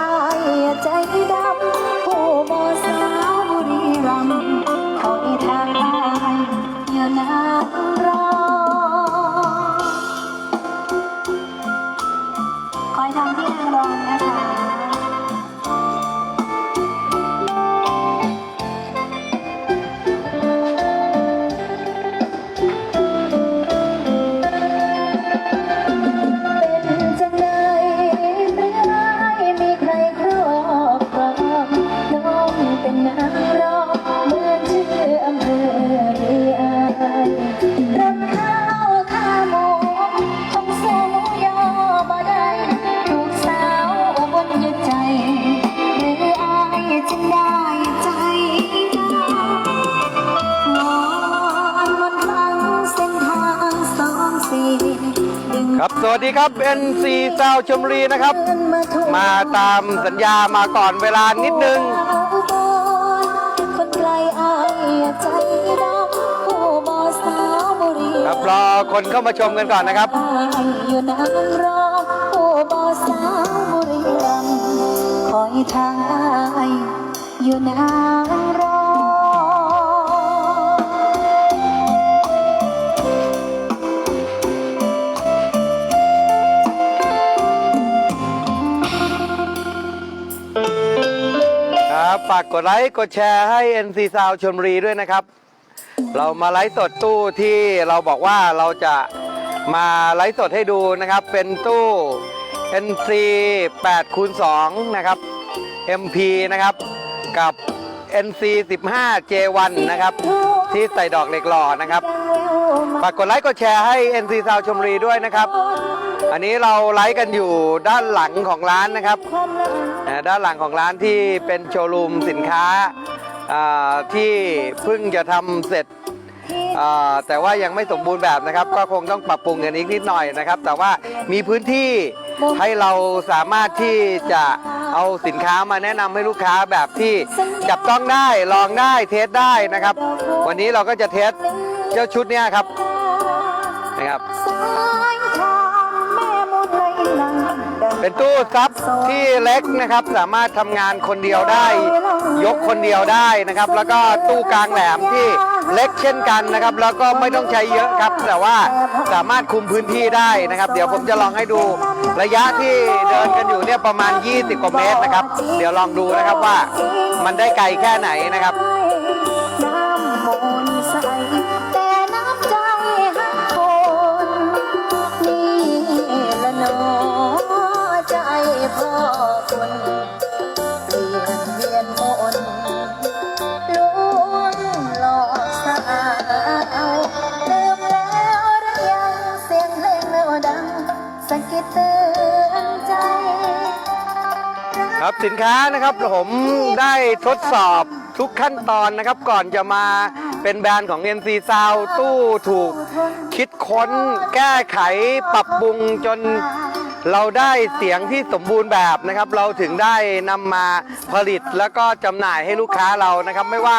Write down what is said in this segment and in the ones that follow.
อายใจดำ ครับสวัสดีครับ NC ซาวชมบุรีนะครับ มาตามสัญญามาก่อนเวลานิดนึงคนไกลอายใจดำผู้บ่สาวบุรีครับรอคนเข้ามาชมกันก่อนนะครับอายอยู่นางรอผู้บ่สาวบุรีรัมย์คอยทางอายอยู่นางากกดไลค์กดแชร์ให้ NC ซาวชลบุรีด้วยนะครับ เรามาไลฟ์สดตู้ที่เราบอกว่าเราจะมาไลฟ์สดให้ดูนะครับ เป็นตู้ NC 8คูณ2นะครับ MP นะครับกับ NC 15 J1 นะครับ ที่ใส่ดอกเหล็กหล่อนะครับฝากกดไลค์กดแชร์ให้ NC ซาวชลบุรีด้วยนะครับ อันนี้เราไลฟ์กันอยู่ด้านหลังของร้านนะครับอ่าด้านหลังของร้านที่เป็นโชว์รูมสินค้าอ่าที่เพิ่งจะทำเสร็จอ่าแต่ว่ายังไม่สมบูรณ์แบบนะครับ ก็คงต้องปรับปรุงกันอีกนิดหน่อยนะครับ แต่ว่ามีพื้นที่ให้เราสามารถที่จะเอาสินค้ามาแนะนำให้ลูกค้าแบบที่จับต้องได้ลองได้เทสได้นะครับ วันนี้เราก็จะเทสเจ้าชุดเนี้ยครับนะครับ เป็นตู้ซับที่เล็กนะครับ สามารถทำงานคนเดียวได้ ยกคนเดียวได้นะครับ แล้วก็ตู้กลางแหลมที่เล็กเช่นกันนะครับ แล้วก็ไม่ต้องใช้เยอะครับ แต่ว่าสามารถคุมพื้นที่ได้นะครับ เดี๋ยวผมจะลองให้ดูระยะที่เดินกันอยู่เนี่ยประมาณ 20 กว่าเมตรนะครับ เดี๋ยวลองดูนะครับว่ามันได้ไกลแค่ไหนนะครับ ครับสินค้านะครับผมได้ทดสอบทุกขั้นตอนนะครับ ก่อนจะมาเป็นแบรนด์ของ NC Sound ตู้ถูกคิดค้นแก้ไขปรับปรุงจนเราได้เสียงที่สมบูรณ์แบบนะครับ เราถึงได้นำมาผลิตแล้วก็จำหน่ายให้ลูกค้าเรานะครับ ไม่ว่า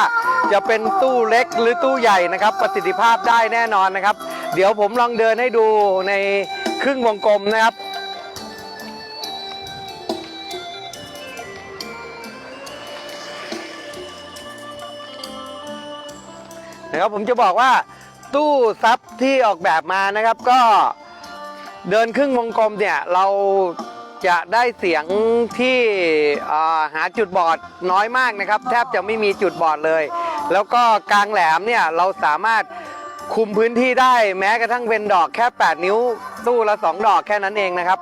จะเป็นตู้เล็กหรือตู้ใหญ่นะครับ ประสิทธิภาพได้แน่นอนนะครับ เดี๋ยวผมลองเดินให้ดูในครึ่งวงกลมนะครับ นะครับผมจะบอกว่าตู้ซับที่ออกแบบมานะครับก็เดินครึ่งวงกลมเนี่ยเราจะได้เสียงที่าหาจุดบอดน้อยมากนะครับ แทบจะไม่มีจุดบอดเลย แล้วก็กลางแหลมเนี่ยเราสามารถคุมพื้นที่ได้แม้กระทั่งเป็นดอกแค่ 8 นิ้ว ตู้ละ 2 ดอกแค่นั้นเองนะครับ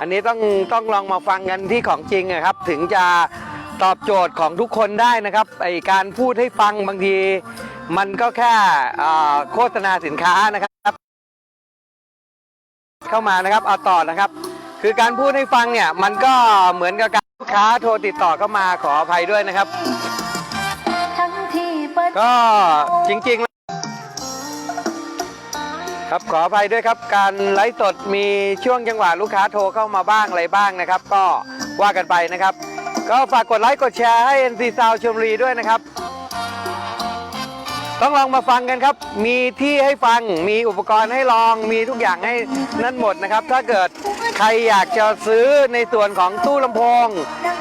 อันนี้ต้องต้องลองมาฟังกันที่ของจริงอะครับ ถึงจะตอบโจทย์ของทุกคนได้นะครับไอการพูดให้ฟังบางที มันก็แค่อ่าโฆษณาสินค้านะครับ เข้ามานะครับเอาต่อนะครับ คือการพูดให้ฟังเนี่ยมันก็เหมือนกับการลูกค้าโทรติดต่อเข้ามาขออภัยด้วยนะครับทั้งที่เปิดก็จริงๆครับขออภัยด้วยครับการไลฟ์สดมีช่วงจังหวะลูกค้าโทรเข้ามาบ้างอะไรบ้างนะครับ ก็ว่ากันไปนะครับ ก็ฝากกดไลค์กดแชร์ให้ NC Sound ชมรีด้วยนะครับ ต้องลองมาฟังกันครับ มีที่ให้ฟัง มีอุปกรณ์ให้ลอง มีทุกอย่างให้นั่นหมดนะครับ ถ้าเกิดใครอยากจะซื้อในส่วนของตู้ลำโพง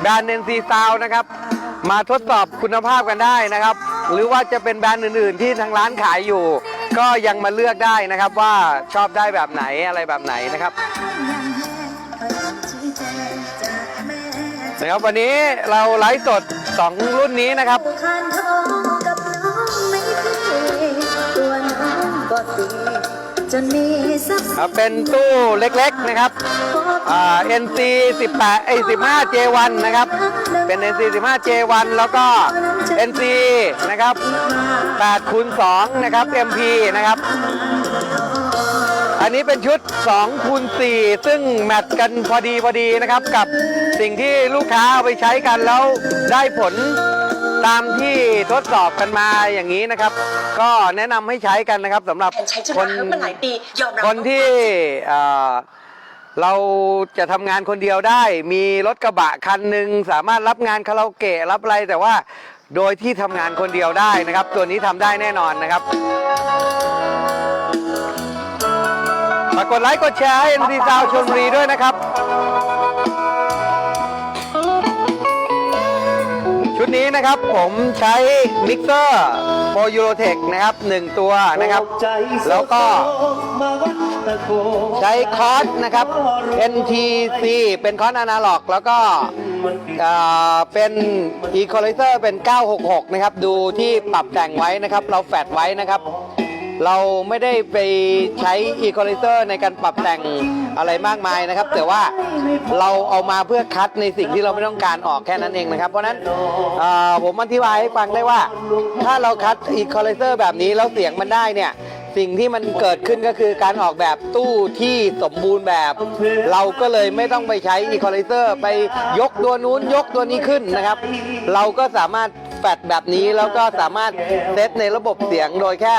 แบรนด์เนนซีซาวนะครับ มาทดสอบคุณภาพกันได้นะครับ หรือว่าจะเป็นแบรนด์อื่น ๆ ที่ทางร้านขายอยู่ ก็ยังมาเลือกได้นะครับว่าชอบได้แบบไหนอะไรแบบไหนนะครับนะครับวันนี้เราไลฟ์สด 2 รุ่นนี้นะครับ เป็นตู้เล็กๆนะครับอ่า NC 18ไอ้15 J1 นะครับ เป็น NC 15 J1 แล้วก็ NC นะครับ8คูณ2นะครับ MP นะครับ อันนี้เป็นชุด2คูณ4ซึ่งแมทกันพอดีพอดีนะครับ กับสิ่งที่ลูกค้าเอาไปใช้กันแล้วได้ผล ตามที่ทดสอบกันมาอย่างนี้นะครับ ก็แนะนำให้ใช้กันนะครับสำหรับใช้จนคนมามาหลายปียอมรับคนที่เอ่อเราจะทำงานคนเดียวได้ มีรถกระบะคันหนึ่งสามารถรับงานคาราโอเกะรับอะไรแต่ว่าโดยที่ทำงานคนเดียวได้นะครับ ตัวนี้ทำได้แน่นอนนะครับฝากกดไลค์กดแชร์ให้ NC ซาวชนบุรีด้วยนะครับ ดนี้นะครับผมใช้มิกเซอร์โปรยูโรเทคนะครับหนึ่งตัวนะครับ แล้วก็ใช้คอร์สนะครับ NTC เป็นคอร์สอนาล็อก แล้วก็เป็นอีกโคลิเซอร์เป็น 966 นะครับ ดูที่ปรับแต่งไว้นะครับ เราแฟดไว้นะครับ เราไม่ได้ไปใช้ Equalizer ในการปรับแต่งอะไรมากมายนะครับ แต่ว่าเราเอามาเพื่อคัดในสิ่งที่เราไม่ต้องการออกแค่นั้นเองนะครับ เพราะฉะนั้นผมอธิบายให้ฟังได้ว่า ถ้าเราคัด Equalizer แบบนี้แล้วเสียงมันได้เนี่ยสิ่งที่มันเกิดขึ้นก็คือการออกแบบตู้ที่สมบูรณ์แบบ เราก็เลยไม่ต้องไปใช้อีคอไลเซอร์ไปยกตัวนู้นยกตัวนี้ขึ้นนะครับ เราก็สามารถแฟดแบบนี้แล้วก็สามารถเซตในระบบเสียงโดยแค่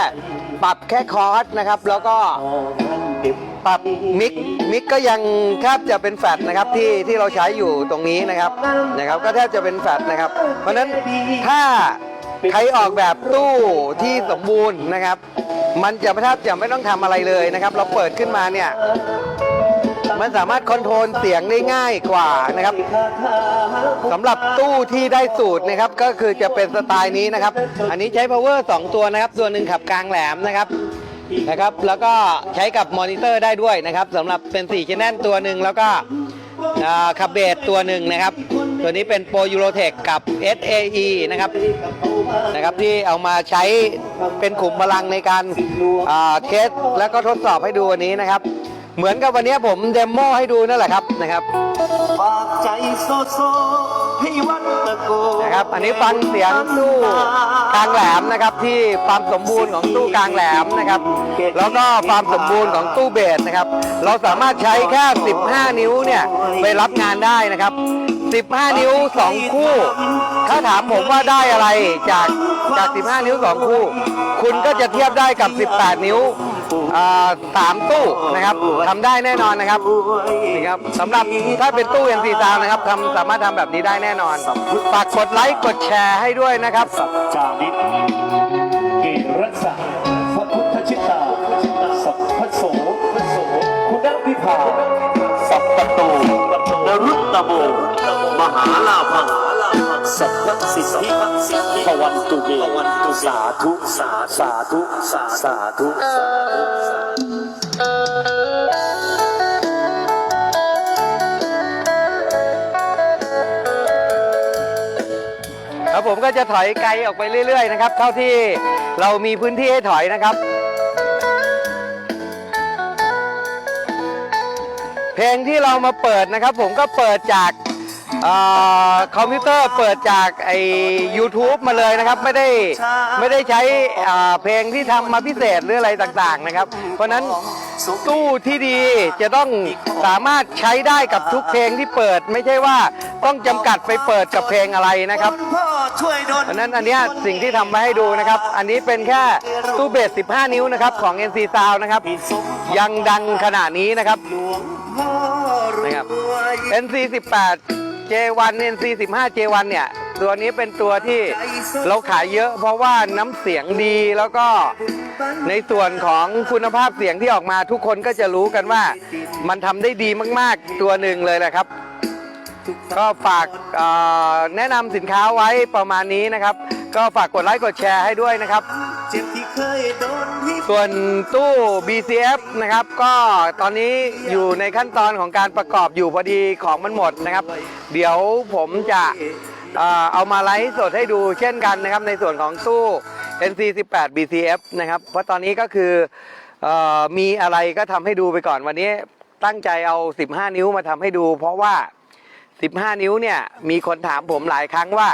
ปรับแค่คอร์สนะครับ แล้วก็ปรับมิกมิกก็ยังแทบจะเป็นแฟดนะครับที่ที่เราใช้อยู่ตรงนี้นะครับนะครับ ก็แทบจะเป็นแฟดนะครับ เพราะฉะนั้นถ้าใครออกแบบตู้ที่สมบูรณ์นะครับ มันจะแทบจะไม่ต้องทำอะไรเลยนะครับ เราเปิดขึ้นมาเนี่ย มันสามารถคอนโทรลเสียงได้ง่ายกว่านะครับสำหรับตู้ที่ได้สูตรนะครับก็คือจะเป็นสไตล์นี้นะครับ อันนี้ใช้ power 2 ตัวนะครับ ตัวหนึ่งขับกลางแหลมนะครับนะครับ แล้วก็ใช้กับมอนิเตอร์ได้ด้วยนะครับสำหรับเป็น4 channel ตัวหนึ่งแล้วก็ขับเบสตัวหนึ่งนะครับ ตัวนี้เป็นโปรยูโรเทคกับ SAE นะครับนะครับที่เอามาใช้เป็นขุมพลังในการเทสแล้วก็ทดสอบให้ดูวันนี้นะครับ เหมือนกับวันนี้ผมเดโมให้ดูนั่นแหละครับนะครับฝากใจโซโซให้วันตะโกนะครับ อันนี้ฟังเสียงตู้กลางแหลมนะครับ ที่ความสมบูรณ์ของตู้กลางแหลมนะครับ แล้วก็ความสมบูรณ์ของตู้เบสนะครับ เราสามารถใช้แค่ 15 นิ้วเนี่ยไปรับงานได้นะครับ 15 นิ้ว 2 คู่ ถ้าถามผมว่าได้อะไรจากจาก 15 นิ้ว 2 คู่ คุณก็จะเทียบได้กับ 18 นิ้ว อ่าสามตู้นะครับทำได้แน่นอนนะครับนี่ครับสำหรับถ้าเป็นตู้ NC ซาวนะครับทำสามารถทำแบบนี้ได้แน่นอนฝากกดไลค์กดแชร์ให้ด้วยนะครับ สัจจานิตเกรัสสะพระพุทธชิตา สัพพโสคุณวิภา สัพปโตนรุตตโมมหาลาภัง สัพพสิทธิภวันตุเมสาธุสาสาธุสาสาธุสาธุครับผมก็จะถอยไกลออกไปเรื่อย ๆ นะครับ เท่าที่เรามีพื้นที่ให้ถอยนะครับ เพลงที่เรามาเปิดนะครับ ผมก็เปิดจาก คอมพิวเตอร์เปิดจากไอ้ YouTube มาเลยนะครับ ไม่ได้ไม่ได้ใช้อ่าเพลงที่ทำมาพิเศษหรืออะไรต่างๆนะครับ เพราะนั้นตู้ที่ดีจะต้องสามารถใช้ได้กับทุกเพลงที่เปิด ไม่ใช่ว่าต้องจำกัดไปเปิดกับเพลงอะไรนะครับเพราะนั้นอันนี้สิ่งที่ทำมาให้ดูนะครับ อันนี้เป็นแค่ตู้เบส 15 นิ้วนะครับของ NC Sound นะครับ ยังดังขนาดนี้นะครับหลวงพ่อรวนะครับ NC 18 J1 NC 15 J1 เนี่ย ตัวนี้เป็นตัวที่เราขายเยอะ เพราะว่าน้ำเสียงดีแล้วก็ในส่วนของคุณภาพเสียงที่ออกมาทุกคนก็จะรู้กันว่ามันทำได้ดีมากๆ ตัวหนึ่งเลยแหละครับ ก็ฝากแนะนำสินค้าไว้ประมาณนี้นะครับ ก็ฝากกดไลค์กดแชร์ให้ด้วยนะครับ ส่วนตู้ BCF นะครับ ก็ตอนนี้อยู่ในขั้นตอนของการประกอบอยู่พอดีของมันหมดนะครับ เดี๋ยวผมจะเอามาไลฟ์สดให้ดูเช่นกันนะครับ ในส่วนของตู้ NC18 BCF นะครับ เพราะตอนนี้ก็คือเออมีอะไรก็ทำให้ดูไปก่อนวันนี้ตั้งใจเอา 15 นิ้วมาทำให้ดู เพราะว่า 15 นิ้วเนี่ยมีคนถามผมหลายครั้งว่า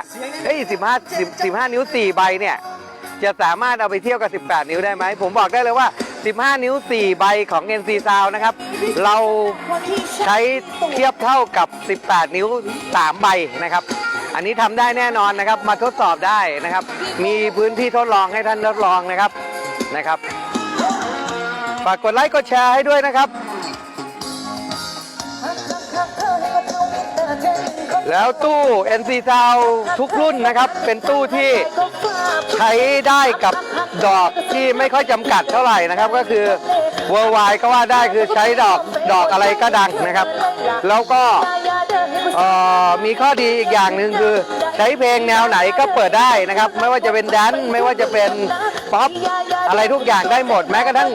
เฮ้ย15 10 15 นิ้ว 4 ใบเนี่ยจะสามารถเอาไปเที่ยวกับ 18 นิ้วได้ไหม ผมบอกได้เลยว่า 15 นิ้ว 4 ใบของ NC Sound นะครับ เราใช้เทียบเท่ากับ 18 นิ้ว 3 ใบนะครับ อันนี้ทำได้แน่นอนนะครับ มาทดสอบได้นะครับ มีพื้นที่ทดลองให้ท่านทดลองนะครับนะครับ ฝากกดไลค์กดแชร์ให้ด้วยนะครับ แล้วตู้ NC Sound ทุกรุ่นนะครับ เป็นตู้ที่ใช้ได้กับดอกที่ไม่ค่อยจำกัดเท่าไหร่นะครับ ก็คือ worldwide ก็ว่าได้คือใช้ดอกดอกอะไรก็ดังนะครับ แล้วก็มีข้อดีอีกอย่างหนึ่งคือ ใช้เพลงแนวไหนก็เปิดได้นะครับ ไม่ว่าจะเป็นแดนไม่ว่าจะเป็นป๊อปอะไรทุกอย่างได้หมดแม้กระทั่ง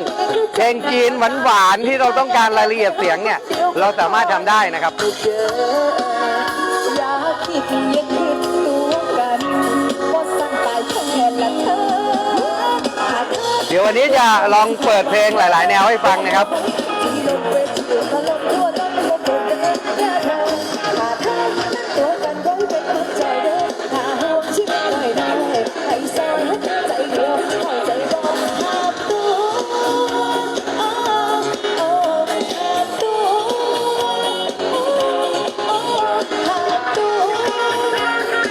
เพลงจีนหวานๆที่เราต้องการรายละเอียดเสียงเนี่ย เราสามารถทำได้นะครับ วันนี้จะลองเปิดเพลงหลาย ๆ แนวให้ฟังนะครับหาเธอตัวกันว้เป็นหัวใจเด้อหาห่วงชีวิตหน่ได้ให้ใจเดียวเข้าใจบ่หาตู้โอ้หาตัวโอ้หาตัว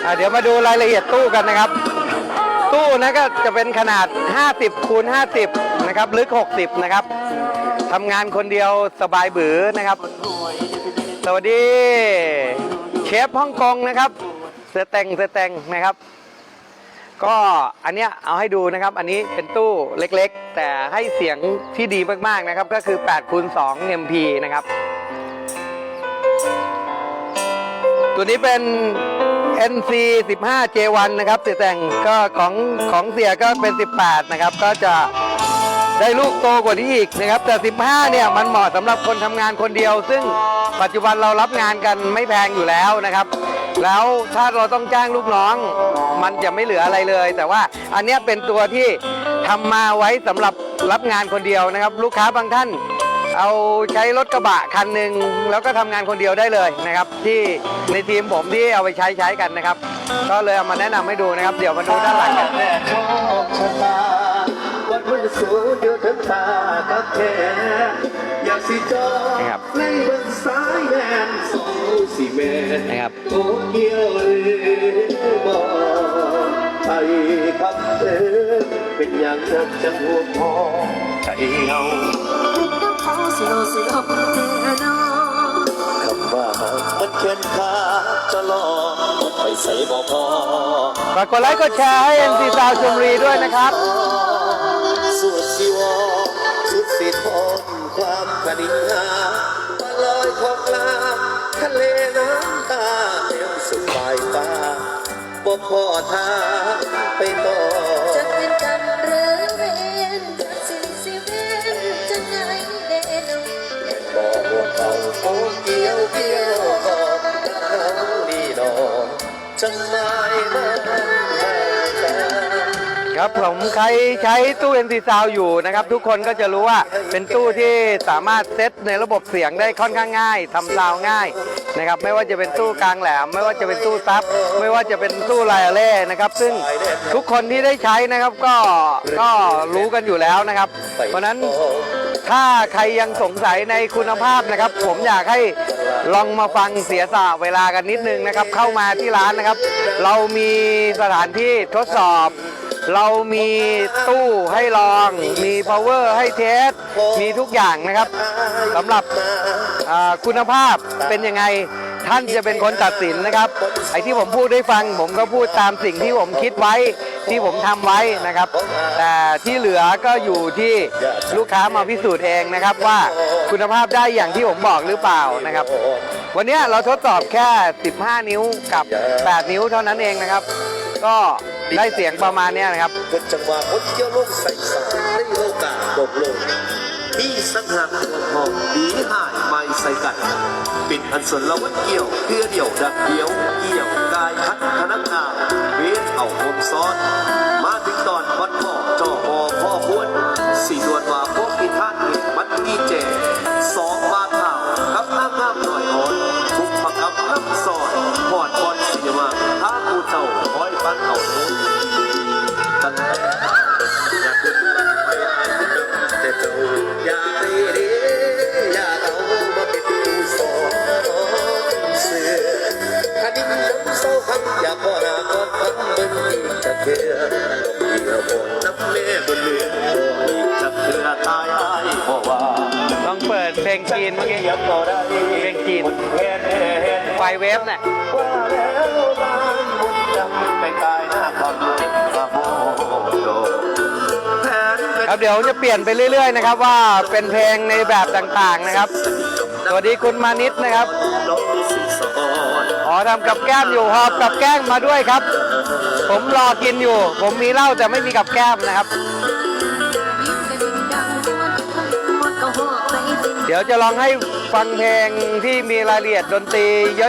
อะเดี๋ยวมาดูรายละเอียดตู้กันนะครับ ตู้นะก็จะเป็นขนาด 50คูณ50 นะครับ ลึก 60 นะครับทำงานคนเดียวสบายบือนะครับ สวัสดี เชฟฮ่องกงนะครับเสแตงเสแตงนะครับ ก็อันเนี้ยเอาให้ดูนะครับ อันนี้เป็นตู้เล็กๆ แต่ให้เสียงที่ดีมากๆนะครับ ก็คือ8คูณ2 MP นะครับ ตัวนี้เป็น NC 15 J1 นะครับเสียแต่งก็ของของเสียก็เป็น 18 นะครับ ก็จะได้ลูกโตกว่านี้อีกนะครับ แต่ 15 เนี่ยมันเหมาะสำหรับคนทำงานคนเดียว ซึ่งปัจจุบันเรารับงานกันไม่แพงอยู่แล้วนะครับ แล้วถ้าเราต้องจ้างลูกน้อง มันจะไม่เหลืออะไรเลย แต่ว่าอันนี้เป็นตัวที่ทำมาไว้สำหรับรับงานคนเดียวนะครับ ลูกค้าบางท่าน เอาใช้รถกระบะคันหนึ่งแล้วก็ทำงานคนเดียวได้เลยนะครับ ที่ในทีมผมที่เอาไปใช้ใช้กันนะครับ ก็เลยเอามาแนะนำให้ดูนะครับ เดี๋ยวมาดูด้านหลังกันแม่โชคชะตาวันวันสูงเดียวทั้งตากับแขนอยากสิจอนะครับ ในบนสายแลนสองสีแม่นะครับโอ้เกี่ยวหรือบ่ไทยครับเออเป็นอย่างนั้นจะหัวพอใจเฮา คำว่ามันเขียนขาจะรอไปใส่บ่พอฝากกดไลค์กดแชร์ให้ NC ซาวชมรีด้วยนะครับสุดสิวอสุดสิทธิ์ความกระดิ่งหาตลอยของลาทะเลน้ำตาเต็มสุดปลายฟ้าบ่พอทางไปต่อ เขาโอ้เกี่ยวเกี่ยวบอกเขาดีดอกจังไม่มาแทนครับผมใครใช้ตู้ NC Sound อยู่นะครับ ทุกคนก็จะรู้ว่าเป็นตู้ที่สามารถเซตในระบบเสียงได้ค่อนข้างง่ายทำซาวด์ง่ายนะครับไม่ว่าจะเป็นตู้กลางแหลม ไม่ว่าจะเป็นตู้ซับ ไม่ว่าจะเป็นตู้ไลอาเล่นะครับ ซึ่งทุกคนที่ได้ใช้นะครับก็ก็รู้กันอยู่แล้วนะครับ เพราะฉะนั้น ถ้าใครยังสงสัยในคุณภาพนะครับ ผมอยากให้ลองมาฟังเสียสละเวลากันนิดนึงนะครับ เข้ามาที่ร้านนะครับ เรามีสถานที่ทดสอบ เรามีตู้ให้ลอง มี power ให้เทส มีทุกอย่างนะครับสำหรับคุณภาพเป็นยังไง ท่านจะเป็นคนตัดสินนะครับ ไอ้ที่ผมพูดได้ฟัง ผมก็พูดตามสิ่งที่ผมคิดไว้ที่ผมทำไว้นะครับ แต่ที่เหลือก็อยู่ที่ลูกค้ามาพิสูจน์เองนะครับว่าคุณภาพได้อย่างที่ผมบอกหรือเปล่านะครับ วันนี้เราทดสอบแค่ 15 นิ้วกับ 8 นิ้วเท่านั้นเองนะครับ ก็ได้เสียงประมาณนี้นะครับ เป็นจังหวะคดเกี่ยวลงใส่สารได้โอกาสตกลงที่สังหารตัวทองดีหายไม่ใส่กันปิดอันสนละวันเกี่ยวเพื่อเดี่ยวดักเดียว เกี่ยวกายพัดพนักงานเวทเอาคมซ้อน มาถึงตอนวัดพ่อจ่อพอพ่อควรสี่ดวนว่าพวกพิธานเอกมัดที่เจสองบาทข่าวกับน้ำน้ำหน่อยอ่อนทุกประกับน้ำซอยพอดบอลสีมาท้ากูเจ้าคอยปันเอาตั้ง จีนเมื่อกี้ยังบ่ได้เพลงจีนเห็นเห็นไฟเวฟเนี่ยว่าแล้วบ้านมุนจำไปกายหน้าคำกระโมโดแผนเป็นครับเดี๋ยวจะเปลี่ยนไปเรื่อยๆนะครับว่าเป็นเพลงในแบบต่างๆนะครับ สวัสดีคุณมานิดนะครับน้องสิสอนอ๋อทำกับแก้มอยู่หอบกับแก้มมาด้วยครับ ผมรอกินอยู่ ผมมีเหล้าแต่ไม่มีกับแก้มนะครับ เดี๋ยวจะลองให้ฟังเพลงที่มีรายละเอียดดนตรี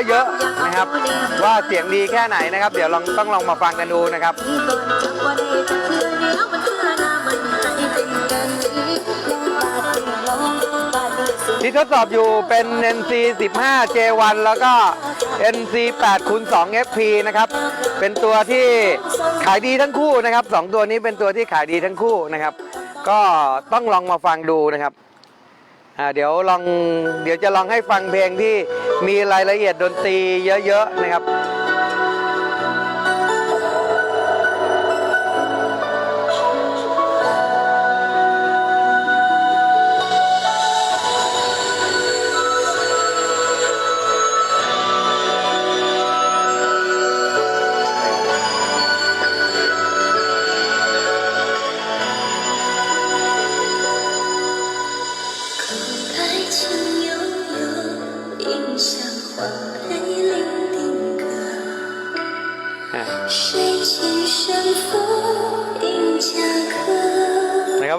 เยอะๆนะครับ ว่าเสียงดีแค่ไหนนะครับ เดี๋ยวลองต้องลองมาฟังกันดูนะครับที่ทดสอบอยู่เป็น NC 15 J1 แล้วก็ NC 8คูณ2 FP นะครับ เป็นตัวที่ขายดีทั้งคู่นะครับสองตัวนี้เป็นตัวที่ขายดีทั้งคู่นะครับ ก็ต้องลองมาฟังดูนะครับ อ่าเดี๋ยวลองเดี๋ยวจะลองให้ฟังเพลงที่มีรายละเอียดดนตรีเยอะๆนะครับ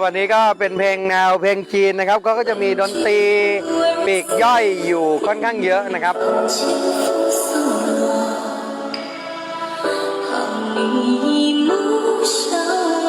นะครับวันนี้ก็เป็นเพลงแนวเพลงจีนนะครับก็ก็จะมีดนตรีปีกย่อยอยู่ค่อนข้างเยอะนะครับ 轻抚送落，好你目梢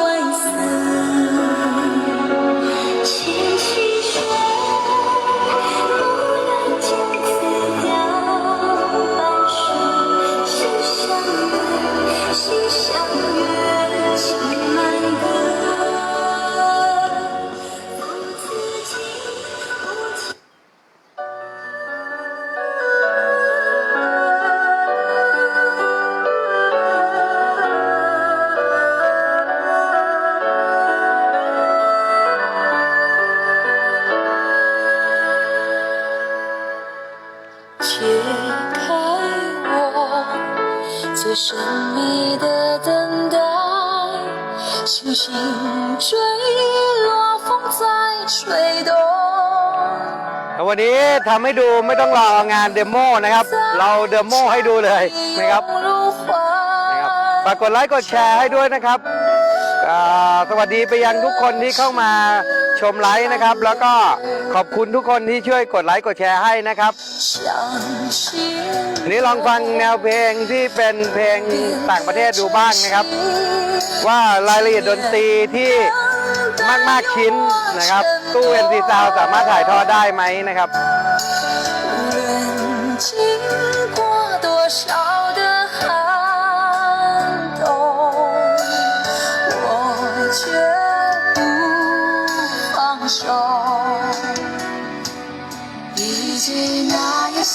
วันนี้ทำให้ดูไม่ต้องรองานเดโมนะครับ เราเดโมให้ดูเลยนะครับนะครับฝากกดไลค์กดแชร์ให้ด้วยนะครับ สวัสดีไปยังทุกคนที่เข้ามา ชมไลฟ์นะครับ แล้วก็ขอบคุณทุกคนที่ช่วยกดไลค์กดแชร์ให้นะครับนี้ลองฟังแนวเพลงที่เป็นเพลงต่างประเทศดูบ้างนะครับ ว่ารายละเอียดดนตรีที่มากๆชิ้นนะครับ ตู้ NC Sound สามารถถ่ายทอดได้ไหมนะครับ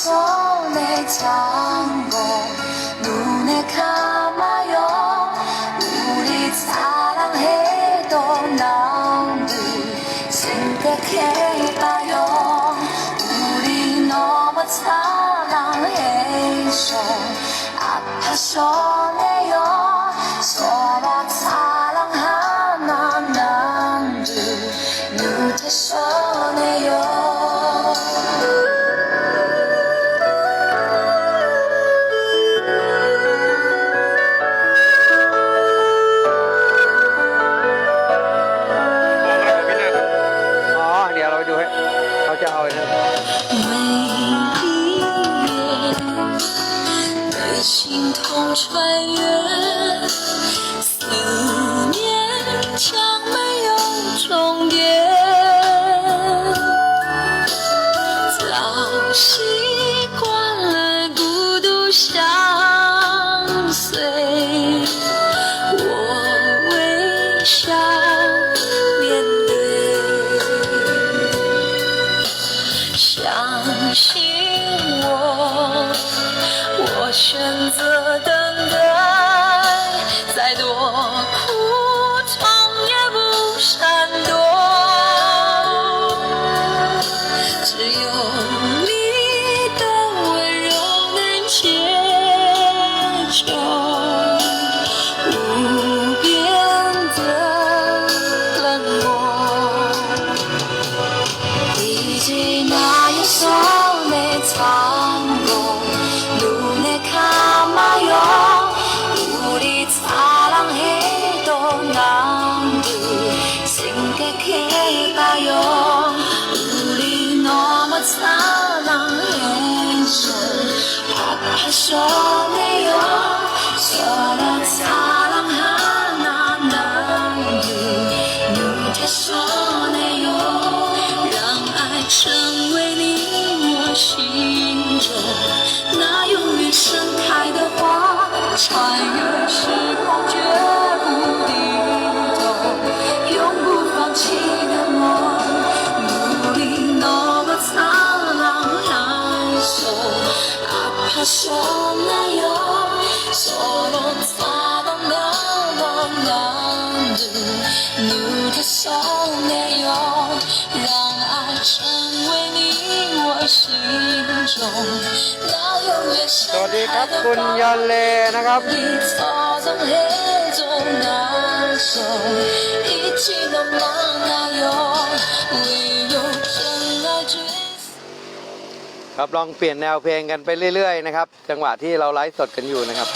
そう。Oh. 都没有让爱成为你我心中那永远深爱的宝贝。你错综黑中难受，一起浪漫游，唯有真爱追。ครับลองเปลี่ยนแนวเพลงกันไปเรื่อยๆนะครับ จังหวะที่เราไลฟ์สดกันอยู่นะครับ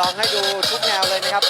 ลองให้ดูทุกแนวเลยนะครับ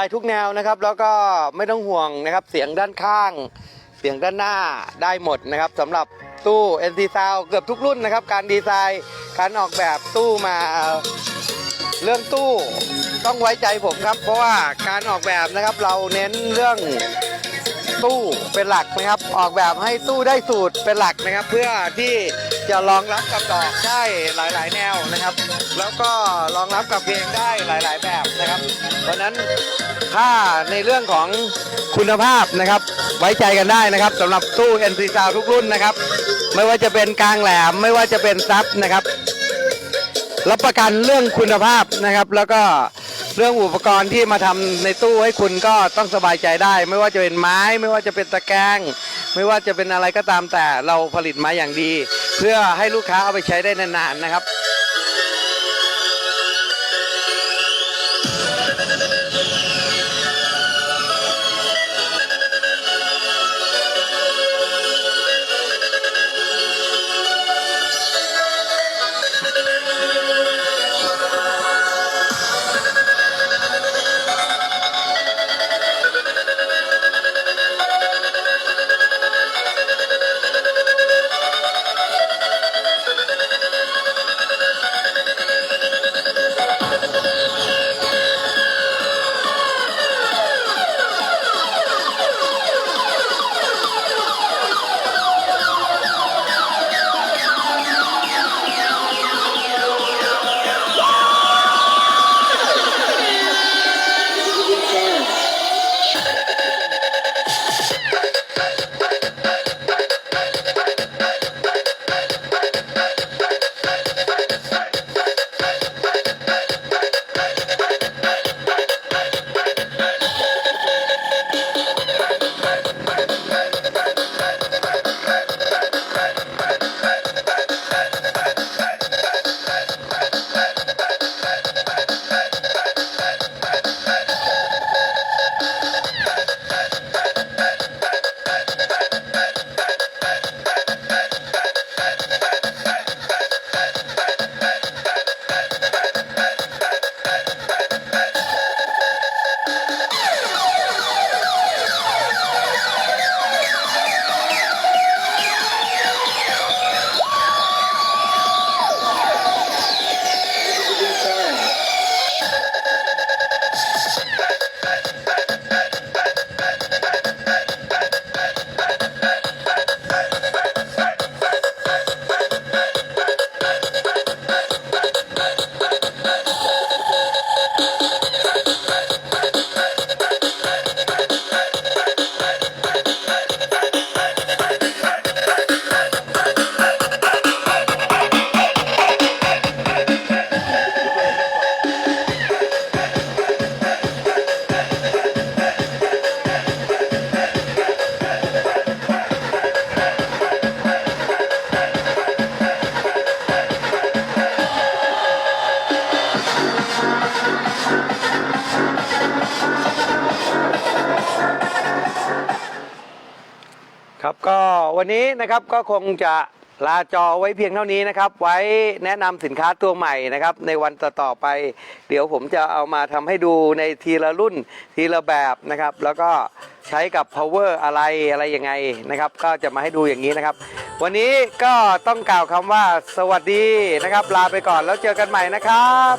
ได้ทุกแนวนะครับ แล้วก็ไม่ต้องห่วงนะครับ เสียงด้านข้าง เสียงด้านหน้าได้หมดนะครับสำหรับตู้ NC Sound เกือบทุกรุ่นนะครับ การดีไซน์การออกแบบตู้มาเรื่องตู้ต้องไว้ใจผมครับ เพราะว่าการออกแบบนะครับเราเน้นเรื่องตู้เป็นหลักนะครับ ออกแบบให้ตู้ได้สูตรเป็นหลักนะครับ เพื่อที่ จะรองรับกับดอกได้หลาย ๆ แนวนะครับ แล้วก็รองรับกับเพลงได้หลาย ๆ แบบนะครับ เพราะนั้นถ้าในเรื่องของคุณภาพนะครับ ไว้ใจกันได้นะครับสำหรับตู้ NC Sound ทุกรุ่นนะครับ ไม่ว่าจะเป็นกลางแหลมไม่ว่าจะเป็นซับนะครับ รับประกันเรื่องคุณภาพนะครับ แล้วก็เรื่องอุปกรณ์ที่มาทำในตู้ให้คุณก็ต้องสบายใจได้ ไม่ว่าจะเป็นไม้ ไม่ว่าจะเป็นตะแกรงไม่ว่าจะเป็นอะไรก็ตามแต่เราผลิตมาอย่างดี เพื่อให้ลูกค้าเอาไปใช้ได้นานๆนะครับครับ นะครับก็คงจะลาจอไว้เพียงเท่านี้นะครับ ไว้แนะนำสินค้าตัวใหม่นะครับ ในวันต่อๆไป เดี๋ยวผมจะเอามาทำให้ดูในทีละรุ่นทีละแบบนะครับ แล้วก็ใช้กับ power อะไรอะไรยังไงนะครับ ก็จะมาให้ดูอย่างนี้นะครับ วันนี้ก็ต้องกล่าวคำว่าสวัสดีนะครับ ลาไปก่อนแล้วเจอกันใหม่นะครับ